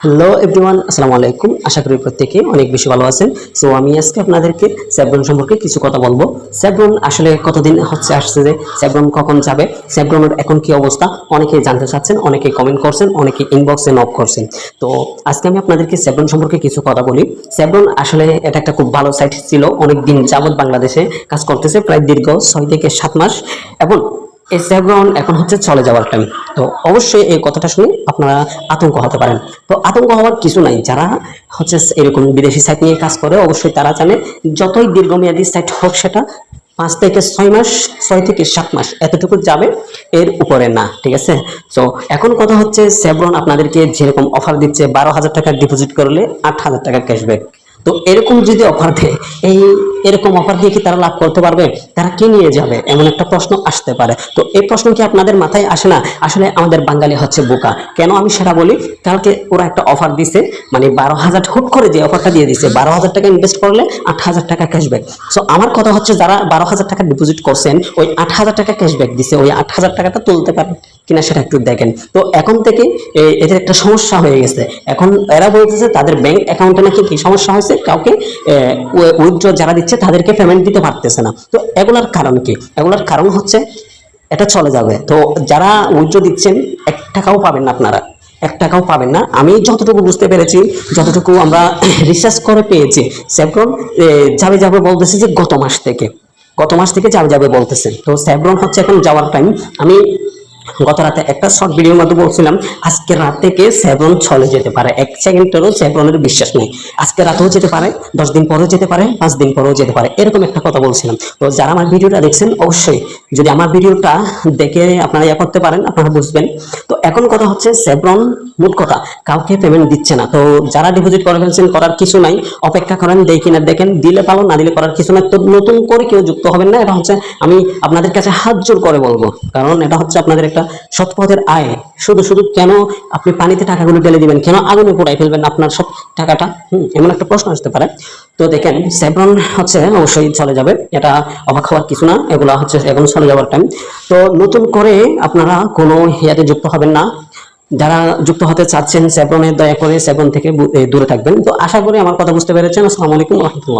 Hello everyone আসসালামু আলাইকুম। আশা করি প্রত্যেকে অনেক বেশি ভালো আছেন। সো আমি আজকে আপনাদেরকে স্যাব্রন সম্পর্কে কিছু কথা বলব। স্যাব্রন আসলে কতদিন হচ্ছে আসছে যে স্যাব্রন কখন যাবে স্যাব্রনের এখন কি অবস্থা অনেকে জানতে চাচ্ছেন অনেকে কমেন্ট করছেন অনেকে ইনবক্সে নক করছেন। তো, আজকে আমি আপনাদেরকে স্যাব্রন সম্পর্কে কিছু কথা বলি। স্যাব্রন আসলে এটা একটা খুব ভালো সাইট ছিল। অনেক দিন যাবত বাংলাদেশে কাজ করতেছে, প্রায় দীর্ঘ ছয় থেকে সাত মাস। এবং স্যাব্রন এখন হচ্ছে চলে যাওয়ার টাইম তো অবশ্যই এই কথাটা শুনে আপনারা আতঙ্ক হতে পারেন। তো আতঙ্ক হওয়ার কিছু নাই। যারা হচ্ছে এরকম বিদেশি সাইট নিয়ে কাজ করে, অবশ্যই তারা জানে যতই দীর্ঘমেয়াদী সাইট হোক সেটা পাঁচ থেকে ছয় মাস, ছয় থেকে সাত মাস এতটুকু যাবে, এর উপরে না, ঠিক আছে? তো এখন কথা হচ্ছে সেভরন আপনাদেরকে যেরকম অফার দিচ্ছে, বারো হাজার টাকা ডিপোজিট করলে আট হাজার টাকা ক্যাশব্যাক তো এরকম যদি অফার দেয়, এই এরকম অফার দিয়ে কি তারা লাভ করতে পারবে? তারা কি নিয়ে যাবে? এমন একটা প্রশ্ন আসতে পারে। তো এই প্রশ্ন কি আপনাদের মাথায় আসে না? আসলে আমাদের বাঙালি হচ্ছে বোকা। কেন আমি সেটা বলি? কালকে ওরা একটা অফার দিছে মানে বারো হাজার হুট করে যে অফারটা দিয়ে দিছে, বারো হাজার টাকা ইনভেস্ট করলে আট হাজার টাকা ক্যাশব্যাক সো আমার কথা হচ্ছে যারা বারো হাজার টাকা ডিপোজিট করছেন, ওই আট হাজার টাকা ক্যাশব্যাক দিছে, ওই আট হাজার টাকাটা তুলতে পারেন। কিনা সেটা একটু দেখেন। তো এখন থেকে এদের একটা সমস্যা হয়ে গেছে। এখন এরা বলতেছে তাদের ব্যাংক অ্যাকাউন্টে নাকি কি সমস্যা হয়েছে? কাউকে উইথড্র যারা দিচ্ছে তাদেরকে পেমেন্ট দিতে পারতেছে না। তো এগুলার কারণ কি? এগুলার কারণ হচ্ছে এটা চলে যাবে। তো যারা উইথড্র দিচ্ছেন, এক টাকাও পাবেন না আপনারা। এক টাকাও পাবেন না। আমি যতটুকু বুঝতে পেরেছি, যতটুকু আমরা রিসার্চ করে পেয়েছি স্যাফরন যাবে যাবে বলতেছে যে গত মাস থেকে। গত মাস থেকে যাবে যাবে বলতেছে। তো স্যাফরন হচ্ছে এখন যাওয়ার টাইম আমি গত রাতে একটা শর্ট ভিডিওর মধ্যে বলছিলাম, আজকে রাত থেকে সেভন চলে যেতে পারে? এক সেকেন্ডেরও সেভনের বিশ্বাস নেই। আজকে রাতেও যেতে পারে, দশ দিন পরেও যেতে পারে, পাঁচ দিন পরেও যেতে পারে। এরকম একটা কথা বলছিলাম। তো যারা আমার ভিডিওটা দেখছেন, অবশ্যই যদি আমার ভিডিওটা দেখে আপনারা ইয়া করতে পারেন, আপনারা বুঝবেন। তো এখন কথা হচ্ছে সেভরন মোট কথা, কাউকে পেমেন্ট দিচ্ছে না। তো যারা ডিপোজিট করে ফেলছেন, করার কিছু নাই। অপেক্ষা করেন দেই কিনা দেখেন, দিলে পালো না দিলে করার কিছু নাই। তো নতুন করে কেউ যুক্ত হবেন না, এটা হচ্ছে আমি আপনাদের কাছে হাত জোর করে বলব। কারণ এটা হচ্ছে আপনাদের একটা সৎপথের আয়। শুধু শুধু কেন আপনি পানিতে টাকাগুলো ঢেলে দিবেন? কেন আগুনে পোড়াই ফেলবেন আপনার সব টাকাটা? হুম, এমন একটা প্রশ্ন আসতে পারে। তো দেখেন, সেভরন হচ্ছে অবশ্যই চলে যাবে। এটা অবাক হওয়ার কিছু না, এগুলা হচ্ছে এখন চলে যাওয়ার টাইম তো নতুন করে আপনারা কোনো ইয়াতে যুক্ত হবেন না। যারা যুক্ত হতে চাচ্ছেন, সেভরনের দয়া করে সেভন থেকে দূরে থাকবেন। তো আশা করি আমার কথা বুঝতে পেরেছেন। আসসালামু আলাইকুম রহমতুল্লাহ।